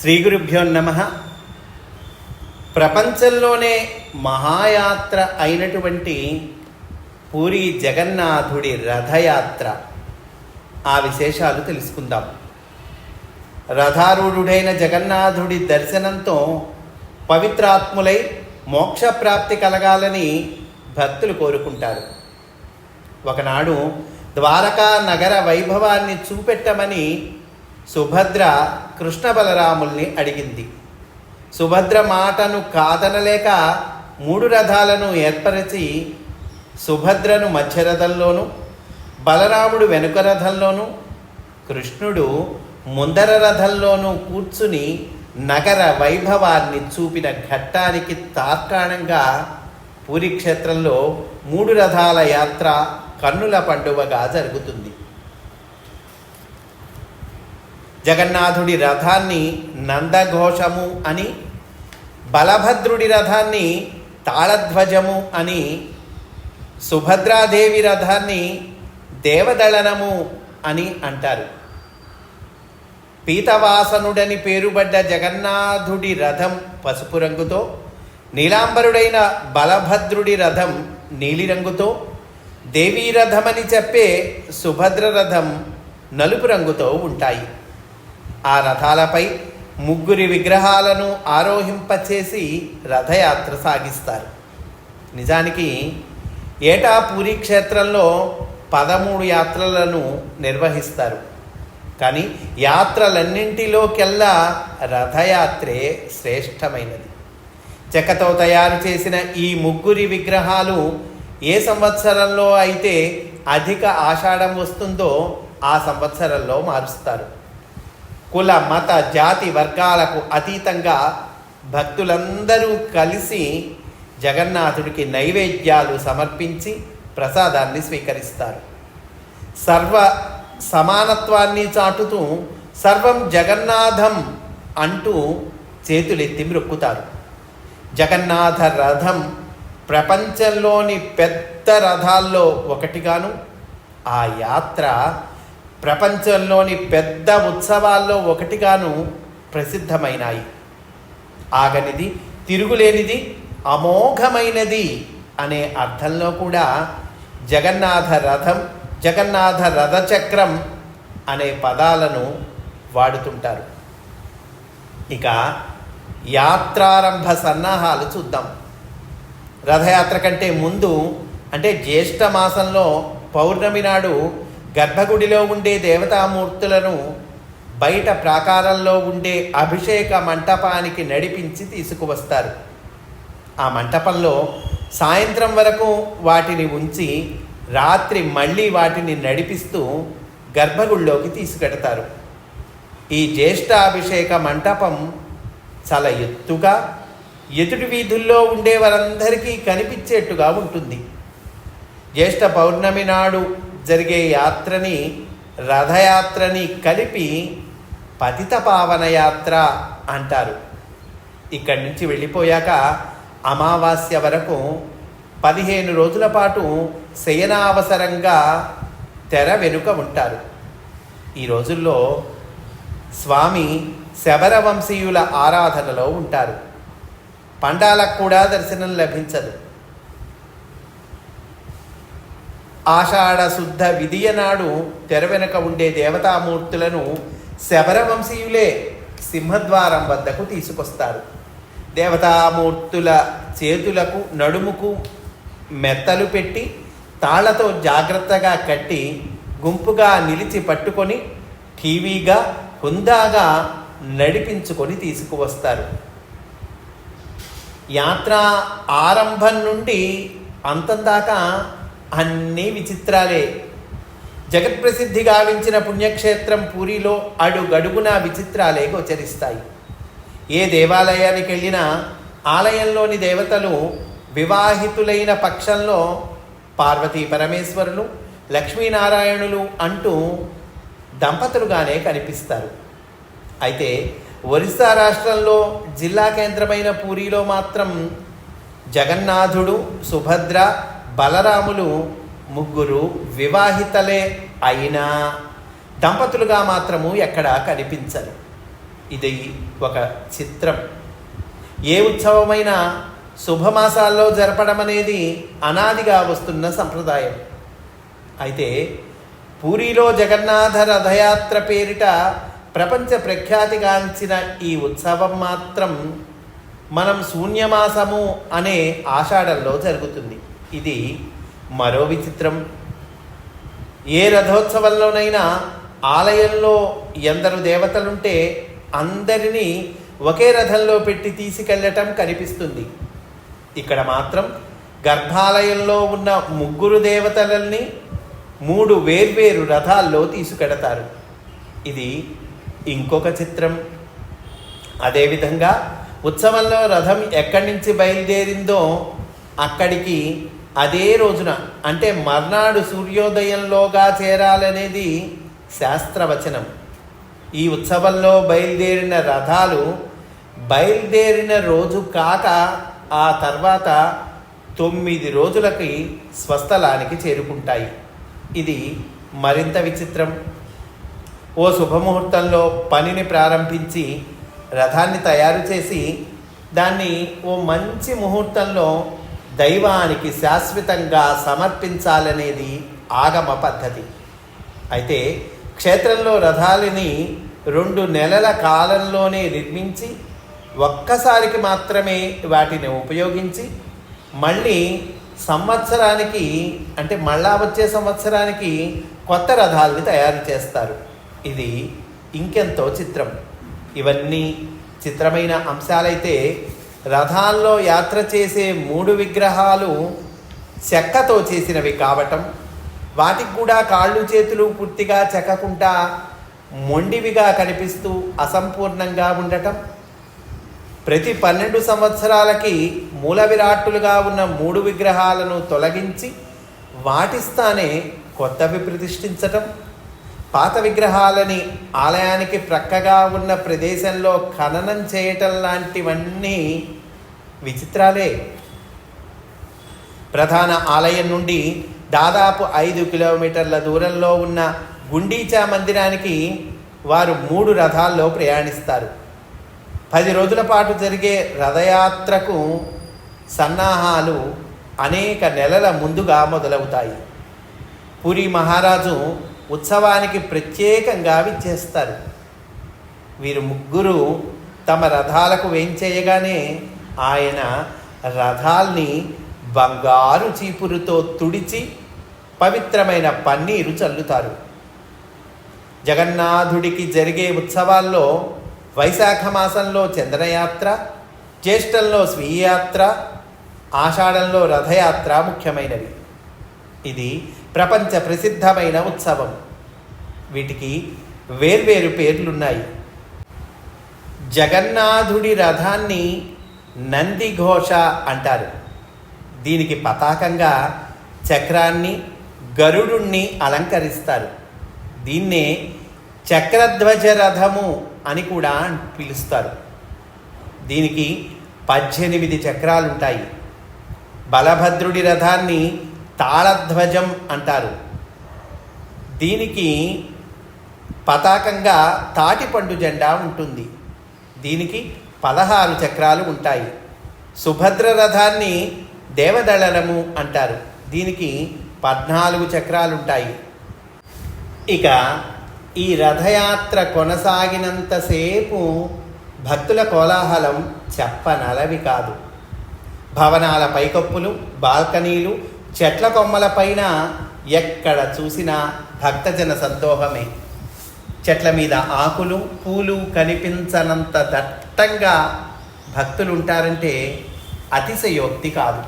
శ్రీ గురుభ్యో నమ. ప్రపంచంలోనే మహాయాత్ర అయినటువంటి పూరి జగన్నాథుడి రథయాత్ర. ఆ విశేషాలు తెలుసుకుందాం. రథారూఢుడైన జగన్నాథుడి దర్శనంతో పవిత్రాత్ములై మోక్షప్రాప్తి కలగాలని భక్తులు కోరుకుంటారు. ఒకనాడు ద్వారకా నగర వైభవాన్ని చూపెట్టమని సుభద్ర కృష్ణ బలరాముల్ని అడిగింది. సుభద్ర మాటను కాదనలేక మూడు రథాలను ఏర్పరిచి సుభద్రను మధ్య రథంలోను బలరాముడు వెనుక రథంలోను కృష్ణుడు ముందర రథంలోనూ కూర్చుని నగర వైభవాన్ని చూపిన ఘట్టానికి తార్కాణంగా పూరి క్షేత్రంలో మూడు రథాల యాత్ర కన్నుల పండుగగా జరుగుతుంది. జగన్నాథుడి రథాన్ని నందఘోషము అని బలభద్రుడి రథాన్ని తాళధ్వజము అని సుభద్రాదేవి రథాన్ని దేవదళనము అని అంటారు. పీతవాసనుడని పేరుబడ్డ జగన్నాథుడి రథం పసుపు రంగుతో నీలాంబరుడైన బలభద్రుడి రథం నీలిరంగుతో దేవీ రథమని చెప్పే సుభద్ర రథం నలుపు రంగుతో ఉంటాయి. ఆ రథాలపై ముగ్గురి విగ్రహాలను ఆరోహింపచేసి రథయాత్ర సాగిస్తారు. నిజానికి ఏటా పూరి క్షేత్రంలో పదమూడు యాత్రలను నిర్వహిస్తారు. కానీ యాత్రలన్నింటిలోకెల్లా రథయాత్రే శ్రేష్టమైనది. చెక్కతో తయారు చేసిన ఈ ముగ్గురి విగ్రహాలు ఏ సంవత్సరంలో అయితే అధిక ఆషాఢం వస్తుందో ఆ సంవత్సరంలో మారుస్తారు. కుల మత జాతి వర్గాలకు అతీతంగా భక్తులందరూ కలిసి జగన్నాథుడికి నైవేద్యాలు సమర్పించి ప్రసాదాన్ని స్వీకరిస్తారు. సర్వ సమానత్వాన్ని చాటుతూ సర్వం జగన్నాథం అంటూ చేతులెత్తి మ్రొక్కుతారు. జగన్నాథ రథం ప్రపంచంలోని పెద్ద రథాల్లో ఒకటిగాను ఆ యాత్ర ప్రపంచంలోని పెద్ద ఉత్సవాల్లో ఒకటిగాను ప్రసిద్ధమైనాయి. ఆగనిది తిరుగులేనిది అమోఘమైనది అనే అర్థంలో కూడా జగన్నాథ రథం జగన్నాథ రథచక్రం అనే పదాలను వాడుతుంటారు. ఇక యాత్రారంభ సన్నాహాలు చూద్దాం. రథయాత్ర కంటే ముందు అంటే జ్యేష్ఠ మాసంలో పౌర్ణమి నాడు గర్భగుడిలో ఉండే దేవతామూర్తులను బయట ప్రాకారంలో ఉండే అభిషేక మంటపానికి నడిపించి తీసుకువస్తారు. ఆ మంటపంలో సాయంత్రం వరకు వాటిని ఉంచి రాత్రి మళ్ళీ వాటిని నడిపిస్తూ గర్భగుడిలోకి తీసుకెడతారు. ఈ జ్యేష్ఠాభిషేక మంటపం చాలా ఎత్తుగా ఎదుటి వీధుల్లో ఉండే వారందరికీ కనిపించేట్టుగా ఉంటుంది. జ్యేష్ఠ పౌర్ణమి నాడు జరిగే యాత్రని రథయాత్రని కలిపి పతిత పావన యాత్ర అంటారు. ఇక్కడి నుంచి వెళ్ళిపోయాక అమావాస్య వరకు పదిహేను రోజుల పాటు శయనావసరంగా తెర వెనుక ఉంటారు. ఈ రోజుల్లో స్వామి శబరవంశీయుల ఆరాధనలో ఉంటారు. పండాలకు కూడా దర్శనం లభించదు. ఆషాఢశుద్ధ విధియ నాడు తెర వెనుక ఉండే దేవతామూర్తులను శబరవంశీయులే సింహద్వారం వద్దకు తీసుకొస్తారు. దేవతామూర్తుల చేతులకు నడుముకు మెత్తలు పెట్టి తాళ్ళతో జాగ్రత్తగా కట్టి గుంపుగా నిలిచి పట్టుకొని టీవీగా హుందాగా నడిపించుకొని తీసుకువస్తారు. యాత్ర ఆరంభం నుండి అంతం దాకా అన్నీ విచిత్రాలే. జగత్ప్రసిద్ధి గావించిన పుణ్యక్షేత్రం పూరిలో అడుగడుగున విచిత్రాలే గోచరిస్తాయి. ఏ దేవాలయానికి వెళ్ళినా ఆలయంలోని దేవతలు వివాహితులైన పక్షంలో పార్వతీ పరమేశ్వరులు లక్ష్మీనారాయణులు అంటూ దంపతులుగానే కనిపిస్తారు. అయితే ఒరిస్సా రాష్ట్రంలో జిల్లా కేంద్రమైన పూరిలో మాత్రం జగన్నాథుడు సుభద్ర బలరాములు ముగ్గురు వివాహితలే అయినా దంపతులుగా మాత్రము ఎక్కడా కనిపించరు. ఇది ఒక చిత్రం. ఏ ఉత్సవమైనా శుభమాసాల్లో జరపడం అనేది అనాదిగా వస్తున్న సంప్రదాయం. అయితే పూరిలో జగన్నాథ రథయాత్ర పేరిట ప్రపంచ ప్రఖ్యాతిగాంచిన ఈ ఉత్సవం మాత్రం మనం శూన్యమాసము అనే ఆషాఢంలో జరుగుతుంది. ఇది మరో విచిత్రం. ఏ రథోత్సవంలోనైనా ఆలయంలో ఎందరు దేవతలుంటే అందరినీ ఒకే రథంలో పెట్టి తీసుకెళ్ళటం కనిపిస్తుంది. ఇక్కడ మాత్రం గర్భాలయంలో ఉన్న ముగ్గురు దేవతలని మూడు వేర్వేరు రథాల్లో తీసుకెడతారు. ఇది ఇంకొక చిత్రం. అదేవిధంగా ఉత్సవంలో రథం ఎక్కడి నుంచి బయలుదేరిందో అక్కడికి అదే రోజున అంటే మర్నాడు సూర్యోదయంలోగా చేరాలనేది శాస్త్రవచనం. ఈ ఉత్సవంలో బయలుదేరిన రథాలు బయలుదేరిన రోజు కాక ఆ తర్వాత తొమ్మిది రోజులకి స్వస్థలానికి చేరుకుంటాయి. ఇది మరింత విచిత్రం. ఓ శుభముహూర్తంలో పనిని ప్రారంభించి రథాన్ని తయారు చేసి దాన్ని ఓ మంచి ముహూర్తంలో దైవానికి శాశ్వతంగా సమర్పించాలనేది ఆగమ పద్ధతి. అయితే క్షేత్రంలో రథాలని రెండు నెలల కాలంలోనే నిర్మించి ఒక్కసారికి మాత్రమే వాటిని ఉపయోగించి మళ్ళీ సంవత్సరానికి అంటే మళ్ళా వచ్చే సంవత్సరానికి కొత్త రథాలని తయారు చేస్తారు. ఇది ఇంకెంతో చిత్రం. ఇవన్నీ చిత్రమైన అంశాలైతే రథాల్లో యాత్ర చేసే మూడు విగ్రహాలు చెక్కతో చేసినవి కావటం వాటికి కూడా కాళ్ళు చేతులు పూర్తిగా చెక్కకుండా మొండివిగా కనిపిస్తూ అసంపూర్ణంగా ఉండటం. ప్రతి పన్నెండు సంవత్సరాలకి మూల విరాట్టులుగా ఉన్న మూడు విగ్రహాలను తొలగించి వాటి స్థానే కొత్తవి ప్రతిష్ఠించటం. పాత విగ్రహాలని ఆలయానికి ప్రక్కగా ఉన్న ప్రదేశంలో ఖననం చేయటం లాంటివన్నీ విచిత్రాలే. ప్రధాన ఆలయం నుండి దాదాపు ఐదు కిలోమీటర్ల దూరంలో ఉన్న గుండీచా మందిరానికి వారు మూడు రథాల్లో ప్రయాణిస్తారు. పది రోజుల పాటు జరిగే రథయాత్రకు సన్నాహాలు అనేక నెలల ముందుగా మొదలవుతాయి. పూరి మహారాజు ఉత్సవానికి ప్రత్యేకంగా విచ్చేస్తారు. వీరు ముగ్గురు తమ రథాలకు వేంచేయగానే ఆయన రథాల్ని బంగారు చీపురుతో తుడిచి పవిత్రమైన పన్నీరు చల్లుతారు. జగన్నాథుడికి జరిగే ఉత్సవాల్లో వైశాఖ మాసంలో చంద్రయాత్ర జ్యేష్టంలో స్వీయాత్ర ఆషాఢంలో రథయాత్ర ముఖ్యమైనవి. ఇది ప్రపంచ ప్రసిద్ధమైన ఉత్సవం. వీటికి వేర్వేరు పేర్లున్నాయి. జగన్నాథుడి రథాన్ని నందిఘోష అంటారు. దీనికి పతాకంగా చక్రాన్ని గరుడుణ్ణి అలంకరిస్తారు. దీన్నే చక్రధ్వజ రథము అని కూడా పిలుస్తారు. దీనికి పద్దెనిమిది చక్రాలుంటాయి. బలభద్రుడి రథాన్ని తాళధ్వజం అంటారు. దీనికి పతాకంగా తాటిపండు జెండా ఉంటుంది. దీనికి పదహారు చక్రాలు ఉంటాయి. సుభద్ర రథాన్ని దేవదళనము అంటారు. దీనికి పద్నాలుగు చక్రాలుంటాయి. ఇక ఈ రథయాత్ర కొనసాగినంతసేపు భక్తుల కోలాహలం చెప్పనలవి కాదు. భవనాల పైకప్పులు బాల్కనీలు చెట్ల కొమ్మల పైన ఎక్కడ చూసినా భక్తజన సందోహమే. చెట్ల మీద ఆకులు పూలు కనిపించనంత దట్టంగా భక్తులు ఉంటారంటే అతిశయోక్తి కాదు.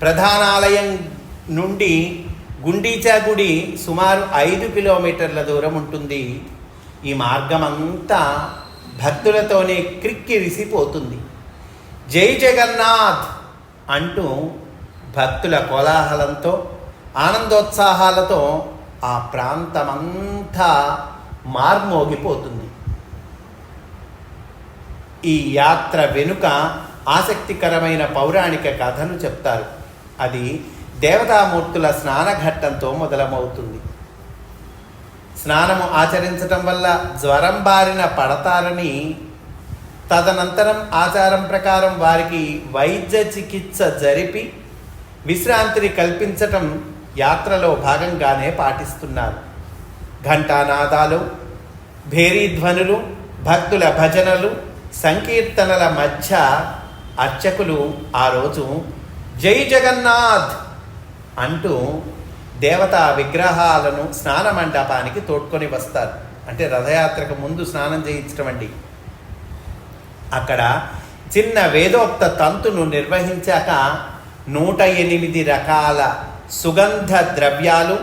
ప్రధానాలయం నుండి గుండీచా గుడి సుమారు ఐదు కిలోమీటర్ల దూరం ఉంటుంది. ఈ మార్గం అంతా భక్తులతోనే క్రిక్కిరిసిపోతుంది. జై జగన్నాథ్ అంటూ భక్తుల కోలాహలంతో ఆనందోత్సాహాలతో ఆ ప్రాంతమంతా మార్మోగిపోతుంది. ఈ యాత్ర వెనుక ఆసక్తికరమైన పౌరాణిక కథను చెప్తారు. అది దేవతామూర్తుల స్నానఘట్టంతో మొదలమవుతుంది. స్నానము ఆచరించటం వల్ల జ్వరం బారిన పడతారని తదనంతరం ఆచారం ప్రకారం వారికి వైద్య చికిత్స జరిపి విశ్రాంతిని కల్పించటం యాత్రలో భాగంగానే పాటిస్తున్నారు. ఘంటానాదాలు భేరీధ్వనులు భక్తుల భజనలు సంకీర్తనల మధ్య అర్చకులు ఆ రోజు జై జగన్నాథ్ అంటూ దేవతా విగ్రహాలను స్నాన మండపానికి తోడ్కొని వస్తారు. అంటే రథయాత్రకు ముందు స్నానం చేయించడం అండి. అక్కడ చిన్న వేదోక్త తంతును నిర్వహించాక నూట ఎనిమిది రకాల సుగంధ ద్రవ్యాలు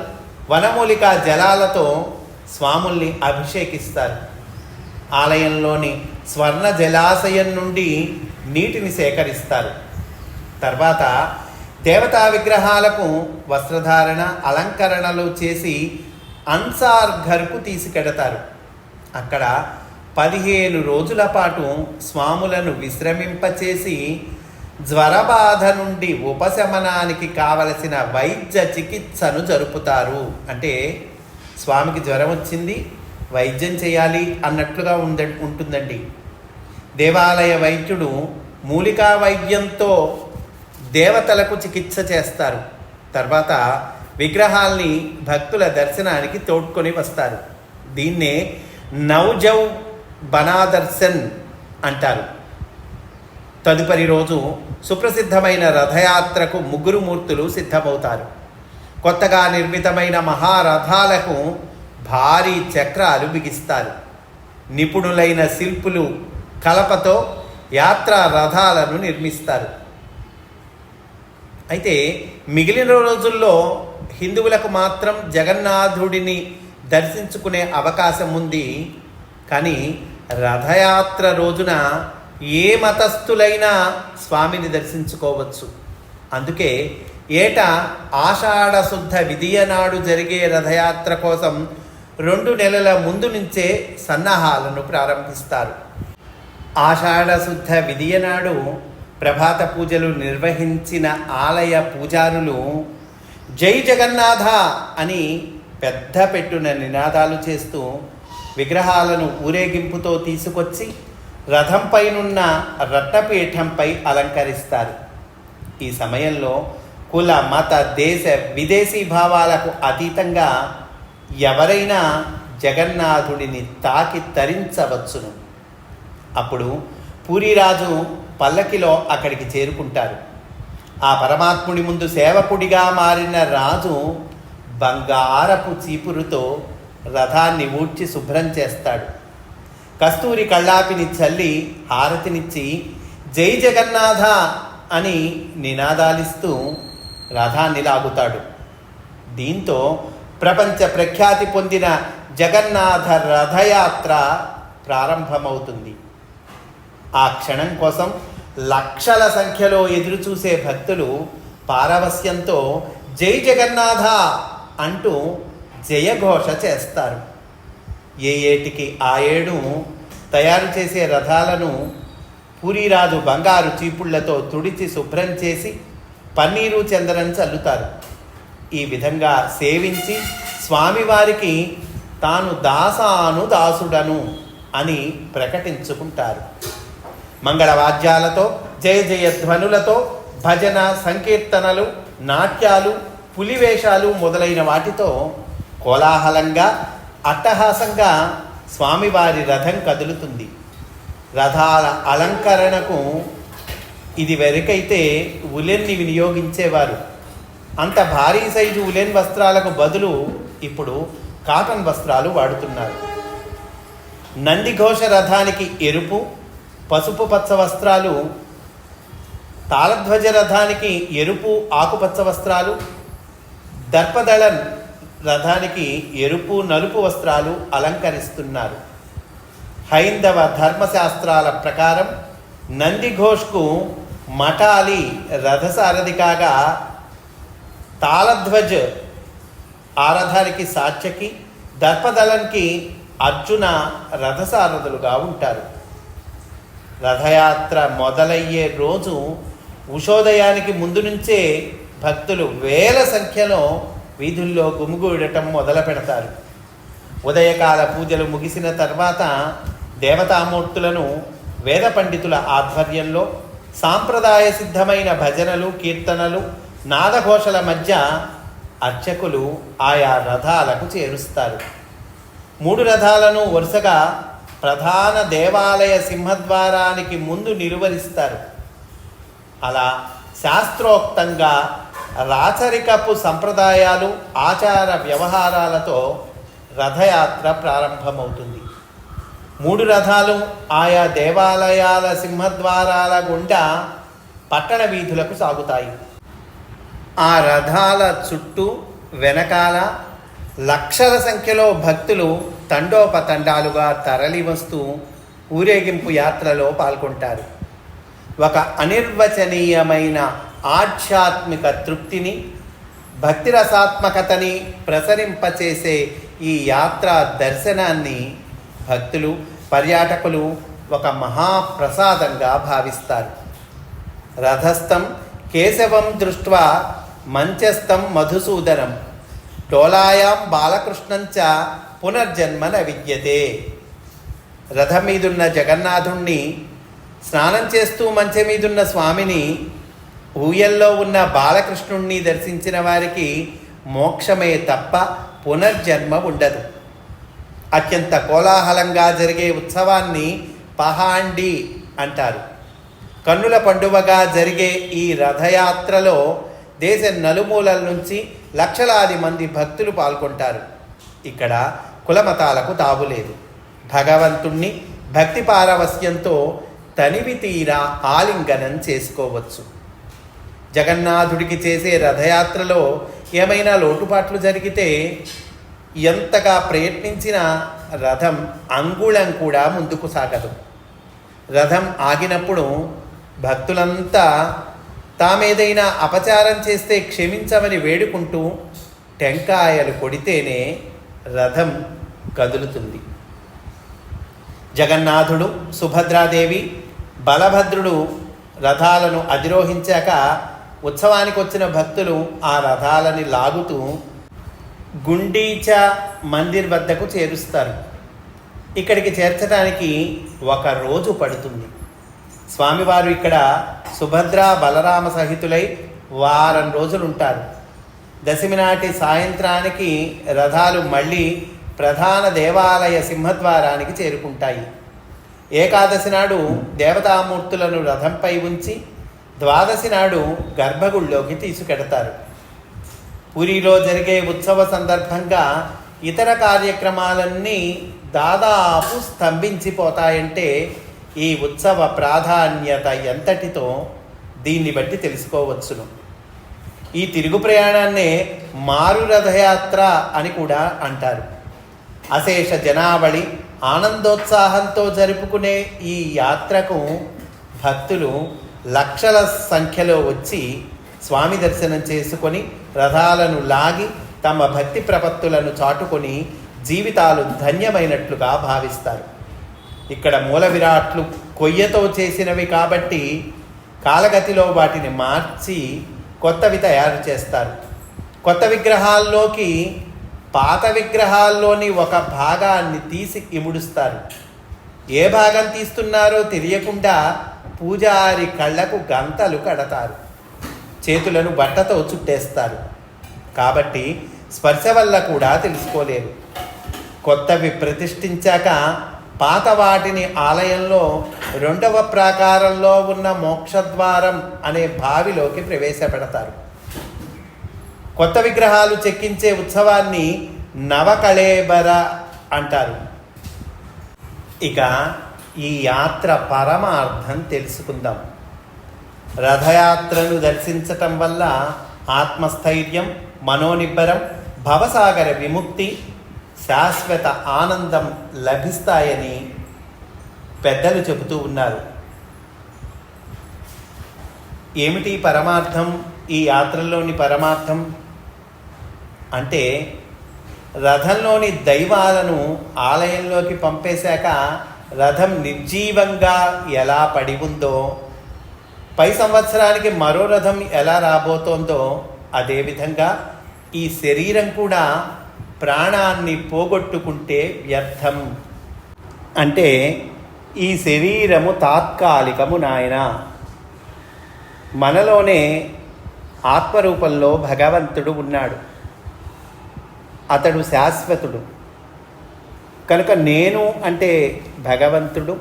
వనమూలికా జలాలతో స్వాముల్ని అభిషేకిస్తారు. ఆలయంలోని స్వర్ణ జలాశయం నుండి నీటిని సేకరిస్తారు. తర్వాత దేవతా విగ్రహాలకు వస్త్రధారణ అలంకరణలు చేసి అన్సార్ ఘర్కు తీసుకెడతారు. అక్కడ పదిహేను రోజుల పాటు స్వాములను విశ్రమింపచేసి జ్వరబాధ నుండి ఉపశమనానికి కావలసిన వైద్య చికిత్సను జరుపుతారు. అంటే స్వామికి జ్వరం వచ్చింది వైద్యం చేయాలి అన్నట్లుగా ఉంద ఉంటుందండి. దేవాలయ వైద్యుడు మూలికా వైద్యంతో దేవతలకు చికిత్స చేస్తారు. తర్వాత విగ్రహాల్ని భక్తుల దర్శనానికి తోడ్కొని వస్తారు. దీన్నే నౌజౌ బనాదర్శన్ అంటారు. తదుపరి రోజు సుప్రసిద్ధమైన రథయాత్రకు ముగ్గురు మూర్తులు సిద్ధమవుతారు. కొత్తగా నిర్మితమైన మహారథాలకు భారీ చక్రాలు బిగిస్తారు. నిపుణులైన శిల్పులు కలపతో యాత్రా రథాలను నిర్మిస్తారు. అయితే మిగిలిన రోజుల్లో హిందువులకు మాత్రం జగన్నాథుడిని దర్శించుకునే అవకాశం ఉంది. కానీ రథయాత్ర రోజున ఏ మతస్థులైనా స్వామిని దర్శించుకోవచ్చు. అందుకే ఏటా ఆషాఢ శుద్ధ విధియ నాడు జరిగే రథయాత్ర కోసం రెండు నెలల ముందు నుంచే సన్నాహాలను ప్రారంభిస్తారు. ఆషాఢ శుద్ధ విధియ నాడు ప్రభాత పూజలు నిర్వహించిన ఆలయ పూజారులు జై జగన్నాథ అని పెద్ద పెట్టున నినాదాలు చేస్తూ విగ్రహాలను ఊరేగింపుతో తీసుకొచ్చి రథంపైనున్న రట్టపీఠంపై అలంకరిస్తారు. ఈ సమయంలో కుల మత దేశ విదేశీ భావాలకు అతీతంగా ఎవరైనా జగన్నాథుడిని తాకి తరించవచ్చును. అప్పుడు పూరిరాజు పల్లకిలో అక్కడికి చేరుకుంటారు. ఆ పరమాత్ముడి ముందు సేవకుడిగా మారిన రాజు బంగారపు చీపురుతో రథాన్ని ఊడ్చి శుభ్రం చేస్తాడు. కస్తూరి కళ్ళాపిని చల్లి హారతినిచ్చి జై జగన్నాథ అని నినాదాలిస్తూ రథాన్ని లాగుతాడు. దీంతో ప్రపంచ ప్రఖ్యాతి పొందిన జగన్నాథ రథయాత్ర ప్రారంభమవుతుంది. ఆ క్షణం కోసం లక్షల సంఖ్యలో ఎదురుచూసే భక్తులు పారవస్యంతో జై జగన్నాథ అంటూ జయఘోష చేస్తారు. ఏ ఏటికి ఆ ఏడు తయారు చేసే రథాలను పూరిరాజు బంగారు చీపుళ్ళతో తుడిచి శుభ్రం చేసి పన్నీరు చందనం చల్లుతారు. ఈ విధంగా సేవించి స్వామివారికి తాను దాసాను దాసుడను అని ప్రకటించుకుంటారు. మంగళవాద్యాలతో జయ జయ ధ్వనులతో భజన సంకీర్తనలు నాట్యాలు పులివేషాలు మొదలైన వాటితో కోలాహలంగా అట్టహాసంగా స్వామివారి రథం కదులుతుంది. రథాల అలంకరణకు ఇది వెరకైతే ఉలెన్ని వినియోగించేవారు. అంత భారీ సైజు ఉలెన్ వస్త్రాలకు బదులు ఇప్పుడు కాటన్ వస్త్రాలు వాడుతున్నారు. నందిఘోష రథానికి ఎరుపు పసుపు పచ్చ వస్త్రాలు తాళధ్వజ రథానికి ఎరుపు ఆకుపచ్చ వస్త్రాలు దర్పదళన్ రథానికి ఎరుపు నలుపు వస్త్రాలు అలంకరిస్తున్నారు. హైందవ ధర్మశాస్త్రాల ప్రకారం నందిఘోష్కు మఠాలి రథసారథి కాగా తాళధ్వజ్ ఆరథానికి సాత్యకి దర్పదళన్కి అర్జున రథసారథులుగా ఉంటారు. రథయాత్ర మొదలయ్యే రోజు ఉషోదయానికి ముందు నుంచే భక్తులు వేల సంఖ్యలో వీధుల్లో గుమిగూడటం మొదలు పెడతారు. ఉదయకాల పూజలు ముగిసిన తర్వాత దేవతామూర్తులను వేద పండితుల ఆధ్వర్యంలో సాంప్రదాయ సిద్ధమైన భజనలు కీర్తనలు నాదఘోషల మధ్య అర్చకులు ఆయా రథాలకు చేరుస్తారు. మూడు రథాలను వరుసగా ప్రధాన దేవాలయ సింహద్వారానికి ముందు నిలువరిస్తారు అలా శాస్త్రోక్తంగా రాచరికపు సంప్రదాయాలు ఆచార వ్యవహారాలతో రథయాత్ర ప్రారంభమవుతుంది. మూడు రథాలు ఆయా దేవాలయాల సింహద్వారాల గుండా పట్టణ వీధులకు సాగుతాయి. ఆ రథాల చుట్టూ వెనకాల లక్షల సంఖ్యలో భక్తులు తండోపతండాలుగా తరలివస్తూ ఊరేగింపు యాత్రలో పాల్గొంటారు. ఒక అనిర్వచనీయమైన ఆధ్యాత్మిక తృప్తిని భక్తిరసాత్మకతని ప్రసరింపచేసే ఈ యాత్రా దర్శనాన్ని భక్తులు పర్యాటకులు ఒక మహాప్రసాదంగా భావిస్తారు. రథస్థం కేశవం దృష్ట్వా మంచస్థం మధుసూదనం. టోలాయాం బాలకృష్ణంచ పునర్జన్మన విద్యతే. రథం మీదున్న జగన్నాథుణ్ణి స్నానం చేస్తూ మంచె మీదున్న స్వామిని ఊయల్లో ఉన్న బాలకృష్ణుణ్ణి దర్శించిన వారికి మోక్షమే తప్ప పునర్జన్మ ఉండదు. అత్యంత కోలాహలంగా జరిగే ఉత్సవాన్ని పహాండి అంటారు. కన్నుల పండువగా జరిగే ఈ రథయాత్రలో దేశ నలుమూలల నుంచి లక్షలాది మంది భక్తులు పాల్గొంటారు. ఇక్కడ కులమతాలకు తావులేదు భగవంతుణ్ణి భక్తి పారవస్యంతో తనివి తీరా ఆలింగనం చేసుకోవచ్చు. జగన్నాథుడికి చేసే రథయాత్రలో ఏమైనా లోటుపాట్లు జరిగితే ఎంతగా ప్రయత్నించిన రథం అంగుళం కూడా ముందుకు సాగదు. రథం ఆగినప్పుడు భక్తులంతా తామేదైనా అపచారం చేస్తే క్షమించమని వేడుకుంటూ టెంకాయలు కొడితేనే రథం కదులుతుంది. జగన్నాథుడు సుభద్రాదేవి బలభద్రుడు రథాలను అధిరోహించాక ఉత్సవానికి వచ్చిన భక్తులు ఆ రథాలని లాగుతూ గుండీచ మందిర్ వద్దకు చేరుస్తారు. ఇక్కడికి చేర్చడానికి ఒక రోజు పడుతుంది. స్వామివారు ఇక్కడ సుభద్ర బలరామ సహితులై వారం రోజులు ఉంటారు దశమి నాటి సాయంత్రానికి రథాలు మళ్ళీ ప్రధాన దేవాలయ సింహద్వారానికి చేరుకుంటాయి. ఏకాదశి నాడు దేవతామూర్తులను రథంపై ఉంచి ద్వాదశి నాడు గర్భగుళ్ళోకి తీసుకెడతారు. పూరిలో జరిగే ఉత్సవ సందర్భంగా ఇతర కార్యక్రమాలన్నీ దాదాపు స్తంభించిపోతాయంటే ఈ ఉత్సవ ప్రాధాన్యత ఎంతటితో దీన్ని బట్టి తెలుసుకోవచ్చును. ఈ తిరుగు ప్రయాణాన్నే మారు రథయాత్ర అని కూడా అంటారు. అశేష జనావళి ఆనందోత్సాహంతో జరుపుకునే ఈ యాత్రకు భక్తులు లక్షల సంఖ్యలో వచ్చి స్వామి దర్శనం చేసుకొని రథాలను లాగి తమ భక్తి ప్రపత్తులను చాటుకొని జీవితాలు ధన్యమైనట్లుగా భావిస్తారు. ఇక్కడ మూల విరాట్లు కొయ్యతో చేసినవి కాబట్టి కాలగతిలో వాటిని మార్చి కొత్తవి తయారు చేస్తారు. కొత్త విగ్రహాల్లోకి పాత విగ్రహాల్లోని ఒక భాగాన్ని తీసి ఇముడుస్తారు. ఏ భాగం తీస్తున్నారో తెలియకుండా పూజారి కళ్ళకు గంతలు కడతారు. చేతులను బట్టతో చుట్టేస్తారు. కాబట్టి స్పర్శ వల్ల కూడా తెలుసుకోలేరు. కొత్తవి ప్రతిష్ఠించాక పాత వాటిని ఆలయంలో రెండవ ప్రాకారంలో ఉన్న మోక్షద్వారం అనే బావిలోకి ప్రవేశపెడతారు. కొత్త విగ్రహాలు చెక్కించే ఉత్సవాన్ని నవకళేబర అంటారు. ఇక ఈ యాత్ర పరమార్థం తెలుసుకుందాం. రథయాత్రను దర్శించటం వల్ల ఆత్మస్థైర్యం మనోనిబ్బరం భవసాగర విముక్తి శాశ్వత ఆనందం లభిస్తాయని పెద్దలు చెబుతూ ఉన్నారు. ఏమిటి పరమార్థం? ఈ యాత్రలోని పరమార్థం? అంటే రథంలోని దైవాలను ఆలయంలోకి పంపేశాక రథం నిర్జీవంగా ఎలా పడి ఉందో పై సంవత్సరానికి మరో రథం ఎలా రాబోతోందో అదేవిధంగా ఈ శరీరం కూడా ప్రాణాన్ని పోగొట్టుకుంటే వ్యర్థం. అంటే ఈ శరీరము తాత్కాలికము నాయన. మనలోనే ఆత్మరూపంలో భగవంతుడు ఉన్నాడు. అతడు శాశ్వతుడు. కనుక నేను అంటే భగవంతుడు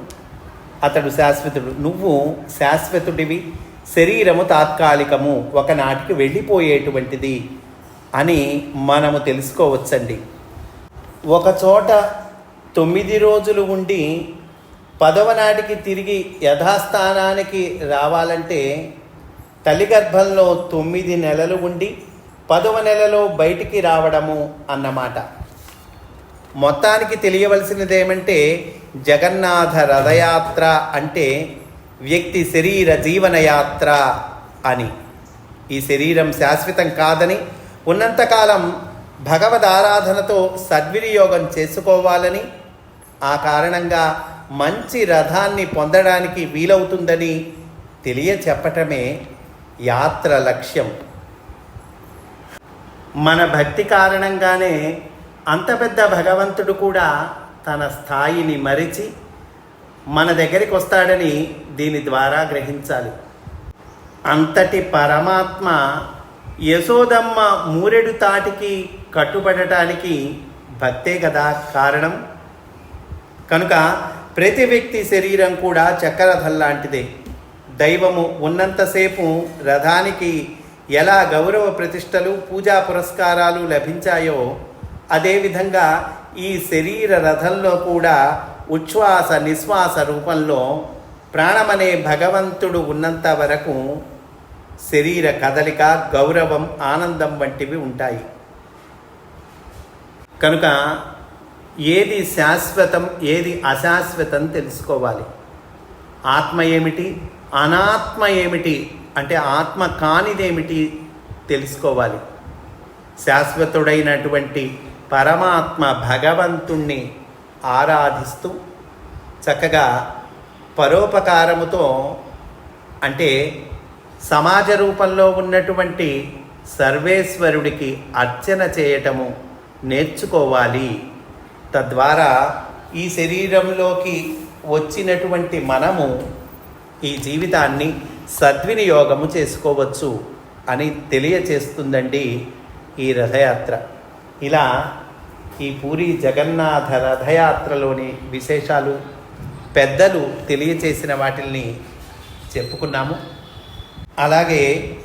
అతడు శాశ్వతుడు. నువ్వు శాశ్వతుడివి శరీరము తాత్కాలికము ఒకనాటికి వెళ్ళిపోయేటువంటిది అని మనము తెలుసుకోవచ్చండి. ఒక చోట తొమ్మిది రోజులు ఉండి పదవ నాటికి తిరిగి యథాస్థానానికి రావాలంటే తల్లి గర్భంలో తొమ్మిది నెలలు ఉండి పదవ నెలలో బయటికి రావడము అన్నమాట. మొత్తానికి తెలియవలసినది ఏమంటే జగన్నాథ రథయాత్ర అంటే వ్యక్తి శరీర జీవనయాత్ర అని. ఈ శరీరం శాశ్వతం కాదని ఉన్నంతకాలం భగవద్ ఆరాధనతో సద్వినియోగం చేసుకోవాలని ఆ కారణంగా మంచి రథాన్ని పొందడానికి వీలవుతుందని తెలియచెప్పటమే యాత్ర లక్ష్యం. మన భక్తి కారణంగానే అంత పెద్ద భగవంతుడు కూడా తన స్థాయిని మరిచి మన దగ్గరికి వస్తాడని దీని ద్వారా గ్రహించాలి. అంతటి పరమాత్మ యశోదమ్మ మూరెడు తాటికి కట్టుబడటానికి భక్తే కదా కారణం. కనుక ప్రతి వ్యక్తి శరీరం కూడా చక్రరథం లాంటిదే. దైవము ఉన్నంతసేపు రథానికి ఎలా గౌరవ ప్రతిష్టలు పూజా పురస్కారాలు లభించాయో అదేవిధంగా ఈ శరీర రథంలో కూడా ఉచ్ఛ్వాస నిశ్వాస రూపంలో ప్రాణమనే భగవంతుడు ఉన్నంత వరకు శరీర కదలిక గౌరవం ఆనందం వంటివి ఉంటాయి. కనుక ఏది శాశ్వతం ఏది అశాశ్వతం తెలుసుకోవాలి. ఆత్మ ఏమిటి? అనాత్మ ఏమిటి? అంటే ఆత్మ కానిదేమిటి తెలుసుకోవాలి. శాశ్వతుడైనటువంటి పరమాత్మ భగవంతుణ్ణి ఆరాధిస్తూ చక్కగా పరోపకారముతో అంటే సమాజ రూపంలో ఉన్నటువంటి సర్వేశ్వరుడికి అర్చన చేయటము నేర్చుకోవాలి. తద్వారా ఈ శరీరంలోకి వచ్చినటువంటి మనము ఈ జీవితాన్ని సద్వినియోగము చేసుకోవచ్చు అని తెలియచేస్తుందండి ఈ రథయాత్ర. ఇలా ఈ పూరి జగన్నాథ రథయాత్రలోని విశేషాలు పెద్దలు తెలియచేసిన వాటిల్ని చెప్పుకున్నాము. అలాగే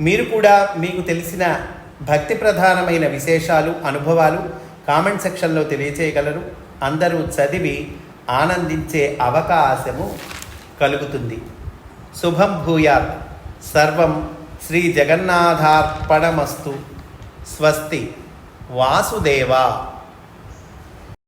మీరు కూడా మీకు తెలిసిన భక్తి ప్రధానమైన విశేషాలు అనుభవాలు కామెంట్ సెక్షన్లో తెలియచేయగలరు. అందరూ చదివి ఆనందించే అవకాశము కలుగుతుంది. శుభం భూయాత్. సర్వం శ్రీ జగన్నాథార్పణమస్తు. స్వస్తి. వాసుదేవ